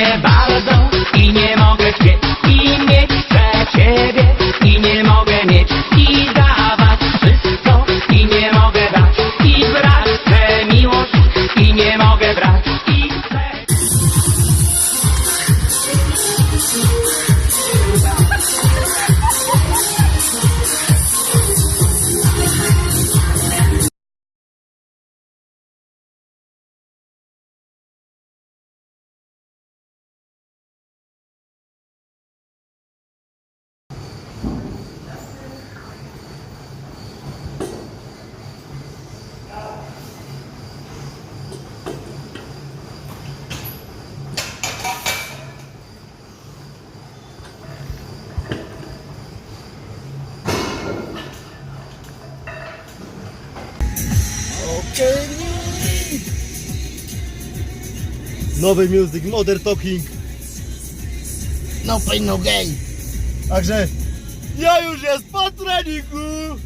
cię bardzo i nie mogę chcieć Nowy music, Modern Talking. No pain, no gain. Także ja już jest po treningu.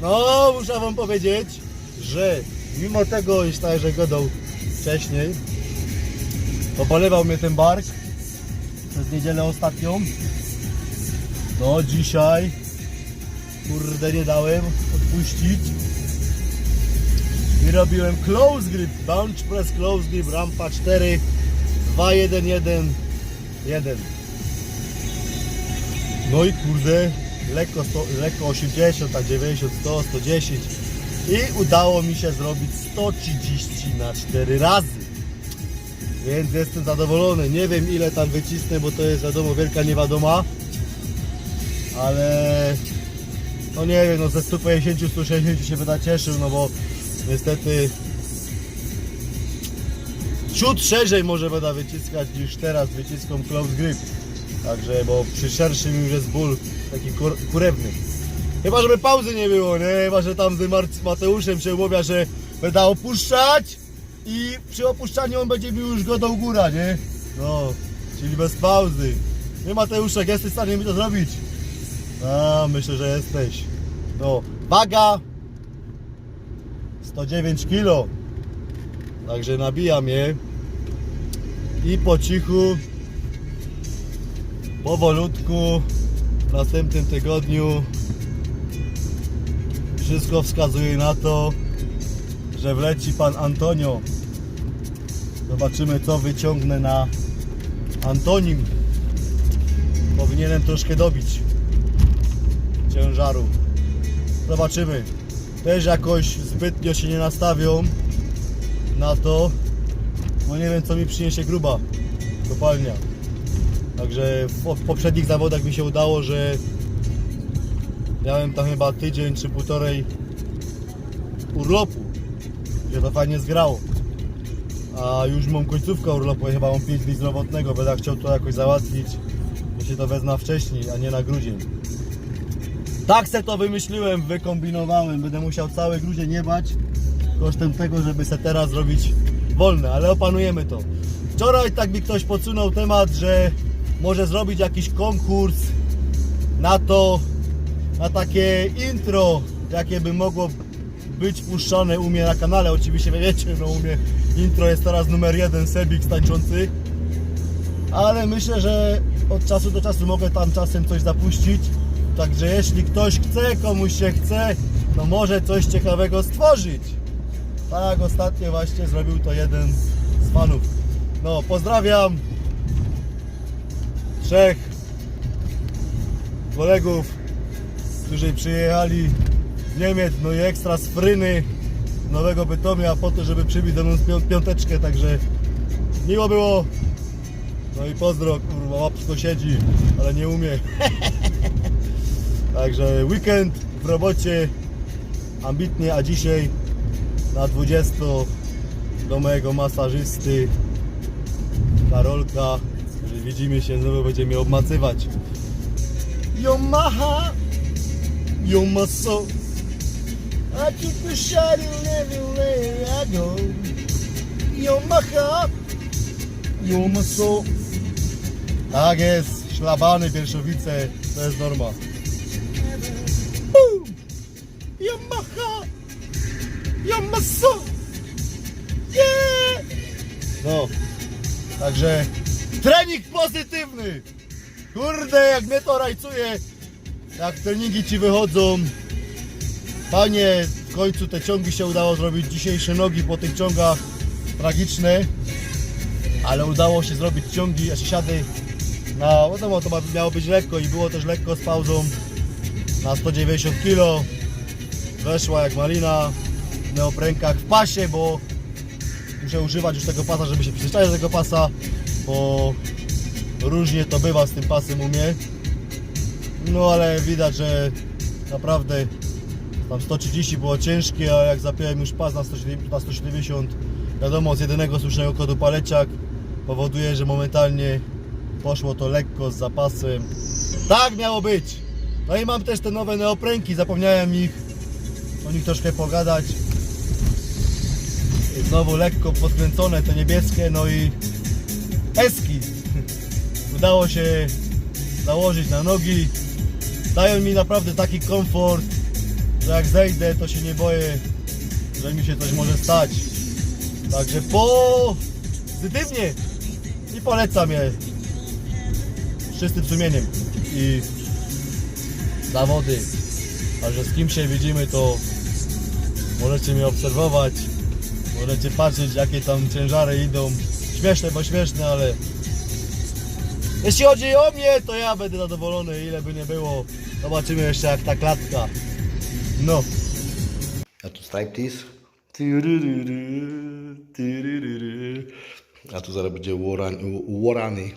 No, muszę wam powiedzieć, że mimo tego, iż tak, że gadał wcześniej, to polewał mnie ten bark przez niedzielę ostatnią. To dzisiaj, kurde, nie dałem odpuścić. I robiłem close grip, bench press close grip, rampa 4, 2, 1, 1, 1. No i kurde, lekko, 100, lekko 80, a 90, 100, 110 i udało mi się zrobić 130 na 4 razy. Więc jestem zadowolony. Nie wiem ile tam wycisnę, bo to jest wiadomo wielka niewiadoma. Ale no nie wiem, no ze 150, 160 się będę cieszył, no bo niestety ciut szerzej może będę wyciskać niż teraz wyciską close grip. Także, bo przy szerszym już jest ból taki kur, kurewny. Chyba, żeby pauzy nie było, nie? Chyba, że tam z Mateuszem się umawia, że będę opuszczać i przy opuszczaniu on będzie mi już godą góra, nie? No, czyli bez pauzy. Nie Mateuszek, jesteś w stanie mi to zrobić? A, myślę, że jesteś. No, waga 109 kg. Także nabijam je i po cichu powolutku w następnym tygodniu wszystko wskazuje na to, że wleci pan Antonio. Zobaczymy co wyciągnę na Antonim. Powinienem troszkę dobić ciężaru. Zobaczymy. Też jakoś zbytnio się nie nastawią na to, bo nie wiem co mi przyniesie gruba kopalnia. Także w po- w poprzednich zawodach mi się udało, że miałem tam chyba tydzień czy półtorej urlopu, że to fajnie zgrało. A już mam końcówkę urlopu, chyba mam 5 dni zdrowotnego, będę chciał to jakoś załatwić, się to wezna wcześniej, a nie na grudzień. Tak se to wymyśliłem, wykombinowałem, będę musiał cały grudzień jebać kosztem tego, żeby se teraz zrobić wolne, ale opanujemy to. Wczoraj tak mi ktoś podsunął temat, że może zrobić jakiś konkurs na to, na takie intro, jakie by mogło być puszczane u mnie na kanale. Oczywiście wiecie, no u mnie intro jest teraz numer jeden, Sebik tańczący. Ale myślę, że od czasu do czasu mogę tam czasem coś zapuścić. Także jeśli ktoś chce, komuś się chce, no może coś ciekawego stworzyć. Tak ostatnio właśnie zrobił to jeden z fanów. No, pozdrawiam trzech kolegów, którzy przyjechali z Niemiec, no i ekstra z Fryny, Nowego Bytomia po to, żeby przybić do pią- piąteczkę, także miło było. No i pozdro, kurwa, łapsko siedzi, ale nie umie. Także weekend w robocie, ambitnie, a dzisiaj na 20 do mojego masażysty Karolka, że widzimy się, znowu będzie mnie obmacywać. Yomaha, Yomaso, I keep the shining everywhere I go. Yomaha, Yomaso. Tak jest, szlabany, pierwszowice, to jest norma. Yamaso! Yeah! No, także Trening pozytywny! Kurde, jak mnie to rajcuje, jak treningi ci wychodzą. Panie, w końcu te ciągi się udało zrobić. Dzisiejsze nogi po tych ciągach tragiczne, ale udało się zrobić ciągi, a się siady na, wiadomo, to miało być lekko i było też lekko z pauzą na 190 kg. Weszła jak malina neoprenkach w pasie, bo muszę używać już tego pasa, żeby się przyzwyczaić do tego pasa, bo różnie to bywa z tym pasem u mnie. No ale widać, że naprawdę tam 130 było ciężkie, a jak zapiąłem już pas na 170, na 170 wiadomo z jedynego słusznego kodu paleciak powoduje, że momentalnie poszło to lekko z zapasem. Tak miało być! No i mam też te nowe neoprenki, zapomniałem ich o nich troszkę pogadać. Znowu lekko podkręcone te niebieskie, no i eski. Udało się założyć na nogi. Dają mi naprawdę taki komfort, że jak zejdę, to się nie boję, że mi się coś może stać. Także pozytywnie i polecam je z czystym sumieniem i zawody. Także z kim się widzimy, to możecie mnie obserwować, możecie patrzeć jakie tam ciężary idą. Śmieszne, bo śmieszne, ale jeśli chodzi o mnie, to ja będę zadowolony, ile by nie było. Zobaczymy jeszcze jak ta klatka. No. A tu striptease. A tu zaraz będzie warany. Warany.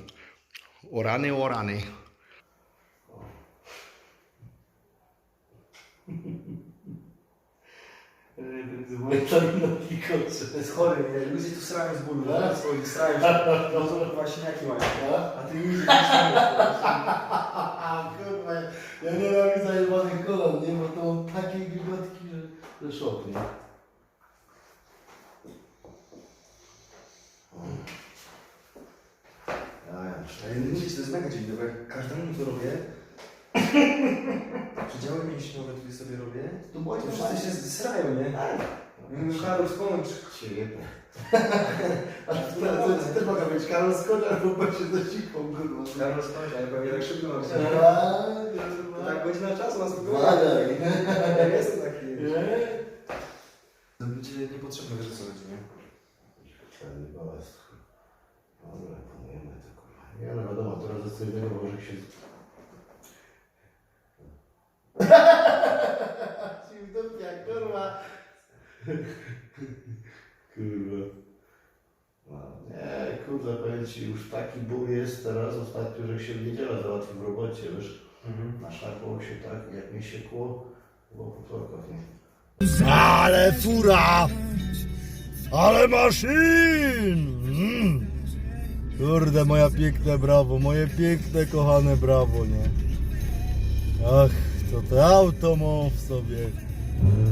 Orany, orany. To jest chory, nie? Ludzie tu srają z bólu, tak? Swoich srają się. No to właśnie jaki mają, A ty ludzie tu Kurwa, ja nie mam zajebanych kolan, nie? Bo to mam takie gigotki, że, że szok, nie? Ja, ja, Ale ci, to jest mega dziwne, bo jak każdemu to robię, przedziały mięśniowe tutaj sobie robię, Tu bądź to wszyscy się srają, nie? Ja mówię, Karol, tu na to też mogę być Karol skocz albo będzie do siką, kurwa. Karol, skąd? Ale pewnie tak szybko mam się. Tak godzina czasu na spokojnie. Badaj. Ja jestem taki. To będzie niepotrzebne, wiesz co chodzi, nie? Czarny balast. Dobra, pomijamy to kurwa. Nie no wiadomo, teraz jest co innego, bo może się... Ci w dupie, kurwa. kurwa. No, nie, kurde, powiem Ci, już taki ból jest teraz ostatnio, że się w niedzielę załatwił w robocie, wiesz. Naszarpało się tak, jak mnie siekło, było po torkach, nie? Ale fura! Ale maszyn! Mm. Kurde, moja piękne brawo, moje piękne, kochane brawo, nie? Ach, to to auto mam w sobie.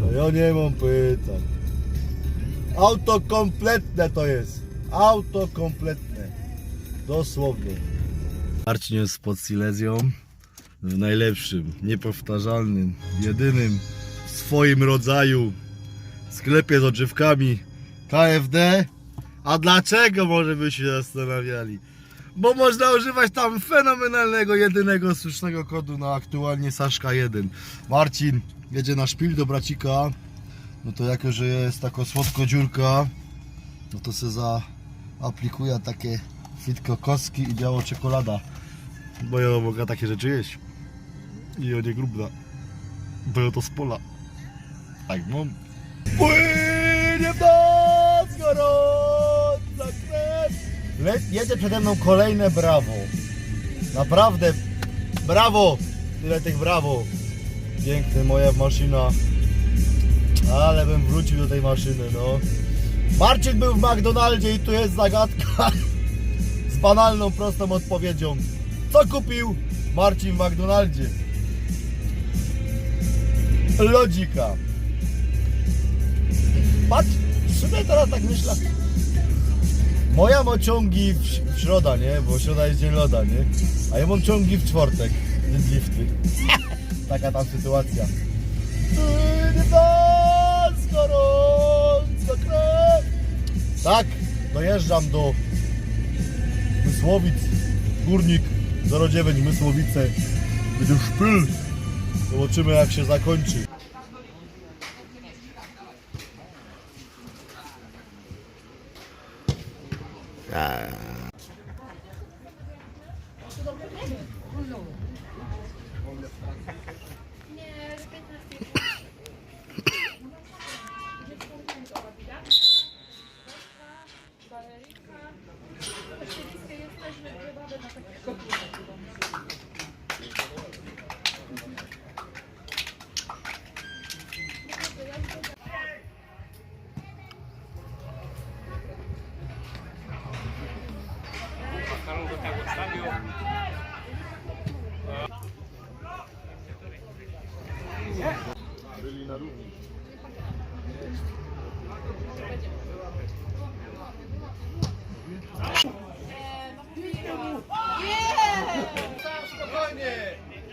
To ja nie mam pytań. Auto kompletne to jest. Auto kompletne. Dosłownie. Marcin pod Silesią. W najlepszym, niepowtarzalnym, jedynym w swoim rodzaju sklepie z odżywkami KFD. A dlaczego może by się zastanawiali? Bo można używać tam fenomenalnego, jedynego słusznego kodu na aktualnie Saszka 1. Marcin jedzie na szpil do bracika. No to jako, że jest taka słodko dziurka, no to se zaaplikuje takie fitko kostki i biało czekolada. Bo ja mogę takie rzeczy jeść. I o nie grubna. Bo ja to z pola. Tak mam. Płynie w Jedzie przede mną kolejne brawo. Naprawdę brawo. Tyle tych brawo. Piękny moja maszyna. Ale bym wrócił do tej maszyny, no. Marcin był w McDonaldzie i tu jest zagadka z banalną, prostą odpowiedzią. Co kupił Marcin w McDonaldzie? Lodzika. Patrz, w sumie teraz tak myślę. Moja ma ciągi w, w środa, nie? Bo środa jest dzień loda, nie? A ja mam ciągi w czwartek. Deadlifty. Taka tam sytuacja. Tak, dojeżdżam do Mysłowic, Górnik 09 Mysłowice, będzie szpyl. Zobaczymy jak się zakończy.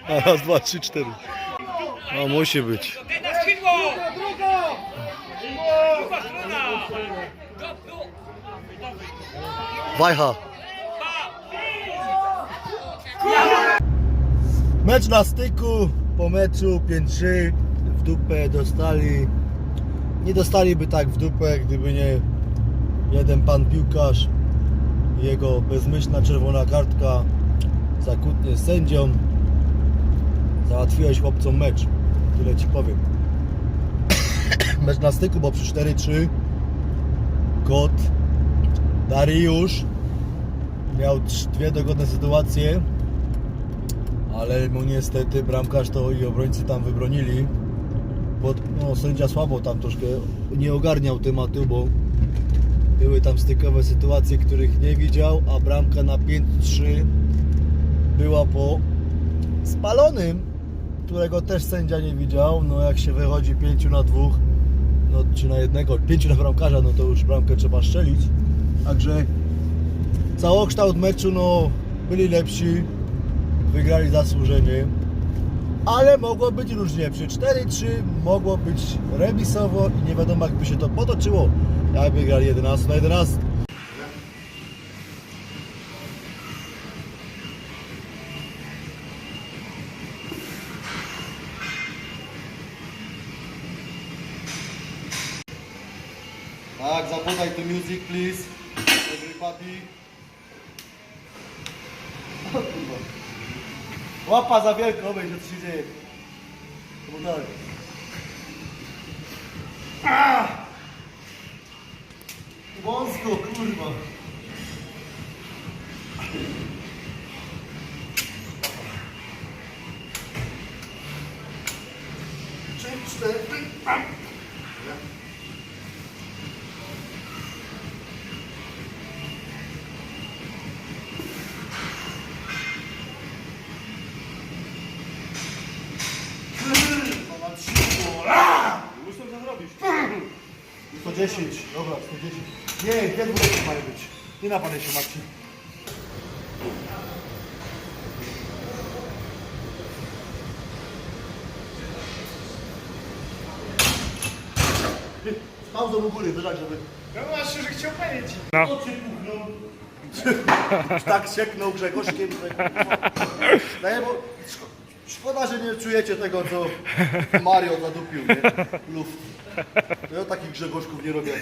Raz, dwa, trzy, cztery. No musi być. Na. Wajcha. Mecz na styku, po meczu 5-3 w dupę dostali. Nie dostaliby tak w dupę, gdyby nie jeden pan piłkarz jego bezmyślna czerwona kartka za kłótnię z sędzią. Załatwiłeś chłopcom mecz, tyle ci powiem. mecz na styku, bo przy 4-3 kot Dariusz miał dwie dogodne sytuacje, ale mu niestety bramkarz to i obrońcy tam wybronili. Bo no, sędzia słabo tam troszkę nie ogarniał tematu, bo były tam stykowe sytuacje, których nie widział, a bramka na 5-3 była po spalonym, którego też sędzia nie widział. No jak się wychodzi 5 na 2, no czy na jednego, 5 na bramkarza, no to już bramkę trzeba strzelić. Także całokształt meczu, no byli lepsi, wygrali zasłużenie, ale mogło być różnie. Przy 4-3 mogło być remisowo i nie wiadomo jak by się to potoczyło, jakby grali 11 na 11. Tak, zapodaj tu music please, everybody. Łapa za wielko, obejrz co się dzieje. To dalej. Ah! Wąsko, kurwa. Dwójki mają być. Nie napadaj się, Marcin. Z pauzą u góry, to tak, żeby... No właśnie, że chciał powiedzieć. Oczy puchną. tak sieknął Grzegorzkiem, że... No, bo szko- szkoda, że nie czujecie tego, co Mario zadupił, nie? Luft. To ja takich Grzegorzków nie robię,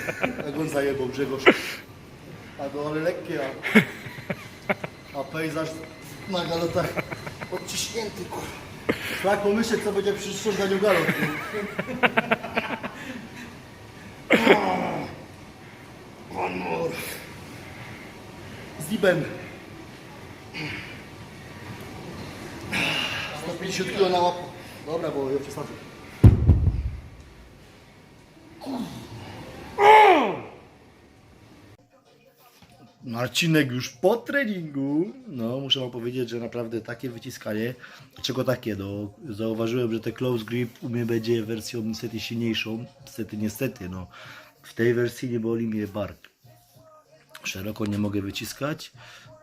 jak on zajebał Grzegorz. A to ale lekkie, a, a pejzaż na galotach odciśnięty, kur. Tak pomyśleć, co będzie przy ściąganiu galot. One more. Zibem. 150 kg na łapu. Dobra, bo ja przesadzę. Marcinek już po treningu. No, muszę wam powiedzieć, że naprawdę takie wyciskanie. Czego takie? No, zauważyłem, że te close grip u mnie będzie wersją niestety silniejszą. Niestety, niestety, no. W tej wersji nie boli mnie bark. Szeroko nie mogę wyciskać,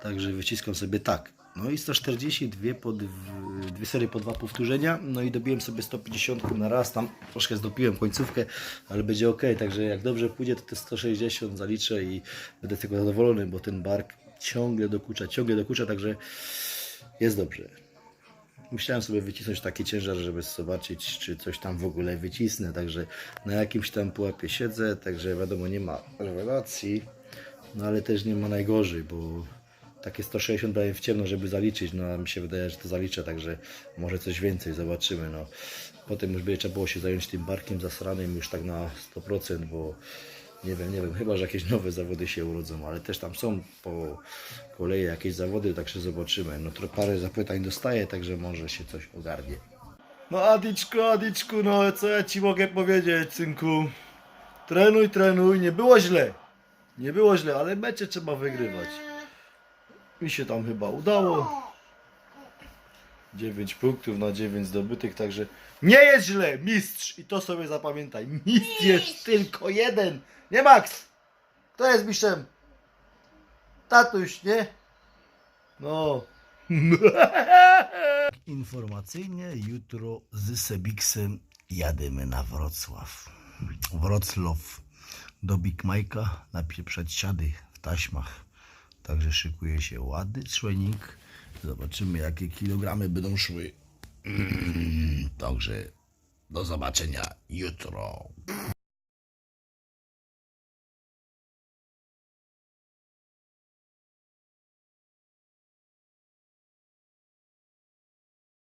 także wyciskam sobie tak. No i 140, dwie, po dwie, serie po dwa powtórzenia, no i dobiłem sobie 150 na raz, tam troszkę zdopiłem końcówkę, ale będzie ok, także jak dobrze pójdzie, to te 160 zaliczę i będę z tego zadowolony, bo ten bark ciągle dokucza, ciągle dokucza, także jest dobrze. Musiałem sobie wycisnąć taki ciężar, żeby zobaczyć, czy coś tam w ogóle wycisnę, także na jakimś tam pułapie siedzę, także wiadomo, nie ma rewelacji, no ale też nie ma najgorzej, bo takie 160 dałem w ciemno, żeby zaliczyć, no a mi się wydaje, że to zaliczę, także może coś więcej, zobaczymy, no. Potem już by trzeba było się zająć tym barkiem zasranym już tak na 100%, bo nie wiem, nie wiem, chyba, że jakieś nowe zawody się urodzą, ale też tam są po kolei jakieś zawody, także zobaczymy. No to parę zapytań dostaję, także może się coś ogarnie. No Adiczku, Adiczku, no co ja Ci mogę powiedzieć, synku? Trenuj, trenuj, nie było źle. Nie było źle, ale mecze trzeba wygrywać. Mi się tam chyba udało. 9 punktów na 9 zdobytych, także nie jest źle, mistrz! I to sobie zapamiętaj, mistrz jest tylko jeden, nie Max! Kto jest mistrzem? Tatuś, nie? No. Informacyjnie jutro z Sebiksem jadymy na Wrocław. Wrocław do Big Mike'a napieprzać siady w taśmach. Także szykuje się ładny trening. Zobaczymy jakie kilogramy będą szły. Mm, Także do zobaczenia jutro.